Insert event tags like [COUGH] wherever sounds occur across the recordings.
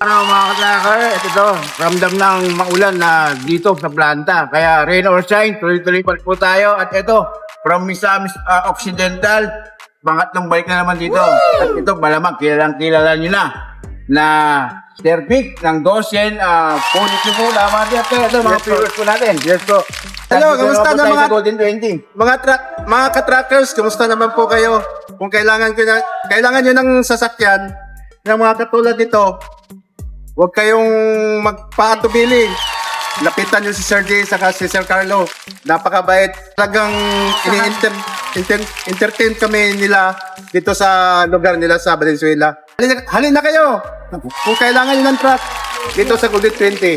Ano mga katracker, ito to, ramdam ng maulan na dito sa planta. Kaya rain or shine, tuloy-tuloy pa po tayo. At ito, from Misamis ah, Occidental, pangatlong balik na naman dito. At ito, malamang kilalang kilala nyo na na Sir Vic ng Goshen, uh, Punit po, tama din. Ito, ito, mga Yes, viewers po natin. Yes po. Hello, kamusta na mga- Golden 20? Mga truck, mga ka-truckers, kumusta naman po kayo? Kung kailangan ko na, kailangan niyo ng sasakyan ng mga katulad nito, huwag kayong magpaatubili. Lapitan niyo si Sir J saka si Sir Carlo. Napakabait. Talagang ini-enter, enter- entertain kami nila dito sa lugar nila sa Valenzuela. Halina, halina kayo! Kung kailangan niyo ng truck, dito sa Golden 20.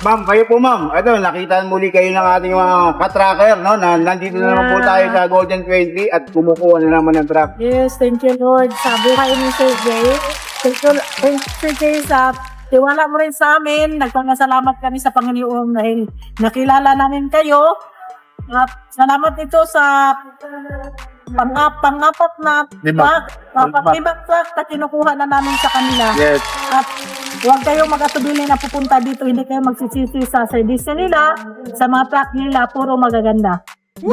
Ma'am, kayo po ma'am. Ito, nakita muli kayo ng ating mga katracker, no? Na nandito na naman po Yeah. tayo sa Golden 20 at kumukuha na naman ng truck. Yes, thank you Lord sa buhay ni Sir Jay. Thank you, thank you Sir Jay sa tiwala mo rin sa amin. Nagpapasalamat kami sa Panginoon dahil nakilala namin kayo. At salamat ito sa pang pangapat na Lima. truck, pang-limang truck na kinukuha na namin sa kanila. Yes. At huwag kayong mag-atubili na pupunta dito. Hindi kayo magsisisi sa service nila, sa mga truck nila. Puro magaganda. [LAUGHS]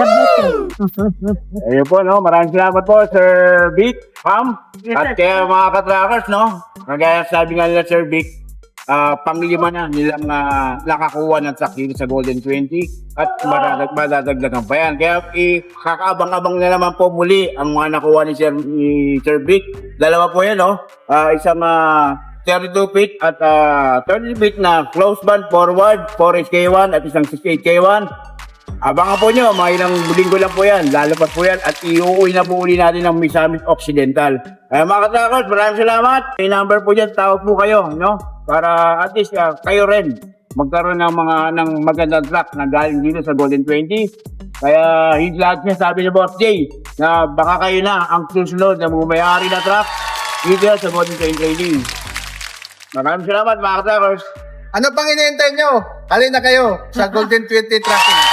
Ayun po, no? Maraming salamat po, Sir Vic. Yes, At sir. kaya mga katrackers, no? Kagaya sabi nga nila, Sir Vic, ah panglima na nilang ah, nakakuha ng dito sa Golden 20 at madadag, madadagdagan pa yan. Kaya eh, kakaabang-abang na naman po muli ang mga nakuha ni Sir, ni Sir Vic. Dalawa po yan, no? Ah, isang ah, 32 feet at ah, 30 feet na close band forward, 4HK1 at isang 68K1. Abangan po nyo, mga ilang linggo lang po yan. Lalabas po yan at iuwi na po uli natin ng Misamis Occidental. Kaya mga katakot, maraming salamat. May number po dyan, tawag po kayo, no? Para at least ah, kayo rin magkaroon ng mga ng magandang truck na galing dito sa Golden 20. Kaya hindi lahat niya sabi ni Boss Jay na baka kayo na ang susunod na may-ari na truck dito sa Golden 20 Trading. Maraming salamat mga katakot. Ano pang iniintay nyo? Halina kayo sa Golden 20 Tracking.